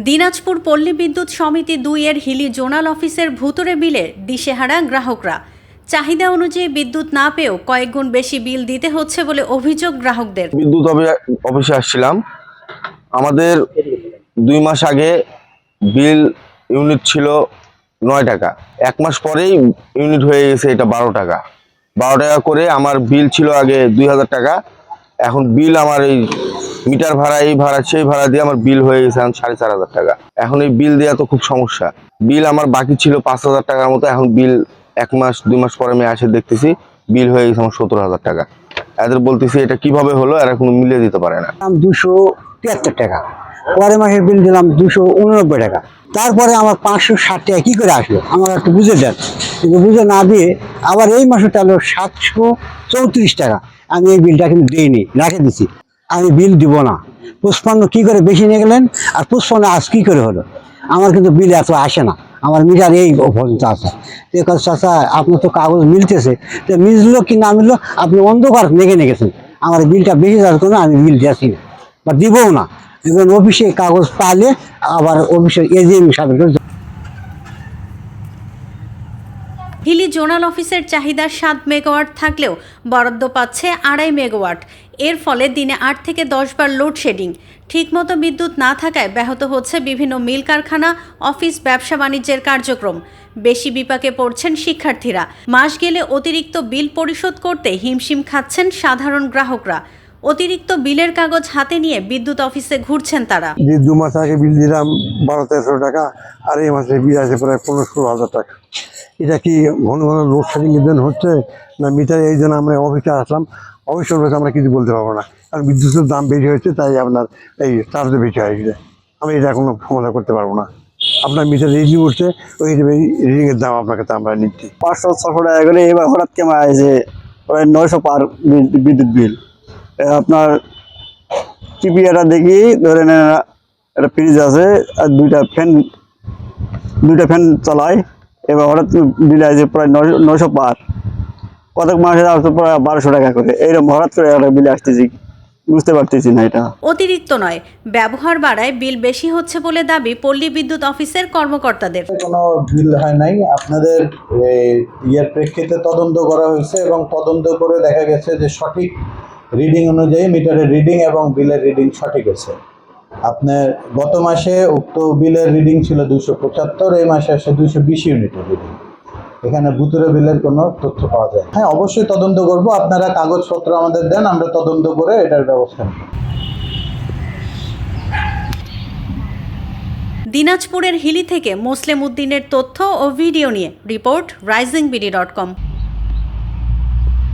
দিনাজপুর পল্লী বিদ্যুৎ সমিতি দুই এর হিলি জোনাল অফিসের ভুতুরে বিলে দিশেহারা গ্রাহকরা। চাহিদা অনুযায়ী বিদ্যুৎ না পেয়েও কয়েক গুণ বেশি বিল দিতে হচ্ছে বলে অভিযোগ গ্রাহকদের। বিদ্যুৎ অফি- অফিসে আসছিলাম। আমাদের দুই মাস আগে বিল ইউনিট ছিল নয় টাকা। এক মাস পরেই ইউনিট হয়ে গেছে এটা বারো টাকা। বারো টাকা করে আমার বিল ছিল আগে দুই হাজার টাকা। এখন বিল আমার এই মিটার ভাড়া, এই ভাড়া, সেই ভাড়া দিয়ে আমার বিল হয়ে গেছে এখন সাড়ে চার হাজার টাকা। এখন এই বিল দেওয়া তো খুব সমস্যা। বিল আমার বাকি ছিল পাঁচ হাজার টাকার মতো, এখন বিল এক মাস, দুই মাস পরে আমি এসে দেখতেছি বিল হয়ে গেছে আমার সতেরো হাজার টাকা। এদের বলতেছি, এটা কীভাবে হলো? এরা কোনো মিলিয়ে দিতে পারে না। দুশো তিয়াত্তর টাকা। পরের মাসের বিল দিলাম দুশো উননব্বই টাকা। তারপরে আমার পাঁচশো ষাট টাকা কী করে আসলো? আমার একটু বুঝে দেন। কিন্তু বুঝে না দিয়ে, আবার এই মাসে তাহলে সাতশো চৌত্রিশ টাকা। আমি এই বিলটা কিন্তু দিইনি, রাখে দিছি। আমি বিল দিব না। পুষ্পান্ন কী করে বেশি নিয়ে গেলেন? আর পুষ্পান্ন আজ কী করে হলো? আমার কিন্তু বিল এত আসে না। আমার মিটার এই পর্যন্ত আছে। এই কথা চাচা, আপনার তো কাগজ মিলতেছে। তো মিললো কি না মিললো, আপনি অন্ধকার মেঘে নিয়ে গেছেন আমার বিলটা বেশি যাওয়ার জন্য আমি বিল দিয়েছি না। বা দিবও না। এবং অফিসে কাগজ পালে আবার অফিসের এজিএম সাথে হিলি জোনাল অফিসের চাহিদা সাত মেগাওয়াট থাকলেও বরাদ্দ পাচ্ছে আড়াই মেগাওয়াট। এর ফলে দিনে আট থেকে দশ বার লোডশেডিং। ঠিকমতো বিদ্যুৎ না থাকায় ব্যাহত হচ্ছে বিভিন্ন মিল কারখানা, অফিস, ব্যবসা বাণিজ্যের কার্যক্রম। বেশি বিপাকে পড়ছেন শিক্ষার্থীরা। মাস গেলে অতিরিক্ত বিল পরিশোধ করতে হিমশিম খাচ্ছেন সাধারণ গ্রাহকরা। অতিরিক্ত বিলের কাগজ হাতে নিয়ে বিদ্যুৎ অফিসে ঘুরছেন তারা। দু মাস আগে বিল দিলাম বারো তেরোশো টাকা, আর এই মাসে বিল আছে প্রায় পনেরো ষোলো হাজার টাকা। এটা কি ঘন ঘন লোডশেডিং এর জন্য হচ্ছে, না মিটার এই জন্য আমরা অফিসে আসলাম? অফিসের বসে আমরা কিছু বলতে পারব না। কারণ বিদ্যুতের দাম বেশি হয়েছে, তাই আপনার এই চার্জ বেশি হয়ে গেছে। আমি এটা কোনো সমাধান করতে পারব না। আপনার মিটার রিডিং উঠছে ওই হিসেবে রিডিংয়ের দাম আপনাকে তা আমরা নিচ্ছি। পাঁচশো ছশো টাকা করে এবার হঠাৎ কেমন আছে প্রায় নয়শো পার বিদ্যুৎ বিল। আপনার টিপিআটা দেখি, ধরে নেন একটা ফ্রিজ আছে, আর দুইটা ফ্যান দুইটা ফ্যান চালায়। এবার হঠাৎ বিল আছে প্রায় নয় নয়শো পার। কতক মাসে প্রায় বারোশো টাকা করে। এইরকম হঠাৎ করে একটা বিল আসতেছি বুঝতে পারতেছি না এটা। অতিরিক্ত নয় ব্যবহার বাড়ায় বিল বেশি হচ্ছে বলে দাবি পল্লী বিদ্যুৎ অফিসের কর্মকর্তাদের। কোনো বিল হয় নাই। আপনাদের ইয়ের প্রেক্ষিতে তদন্ত করা হয়েছে এবং তদন্ত করে দেখা গেছে যে সঠিক রিডিং অনুযায়ী মিটারের রিডিং এবং বিলের রিডিং সঠিক আছে আপনার গত মাসে উক্ত বিলের রিডিং ছিল দুশো পঁচাত্তর এই মাসে আসে দুশো বিশ ইউনিটের রিডিং। এখানে ভুতুরে বিলের কোনো তথ্য পাওয়া যায়। হ্যাঁ অবশ্যই তদন্ত করব। আপনারা কাগজপত্র আমাদের দেন, আমরা তদন্ত করে এটার ব্যবস্থা নেব। দিনাজপুরের হিলি থেকে মোসলেম উদ্দিনের তথ্য ও ভিডিও নিয়ে report Rising BD dot com.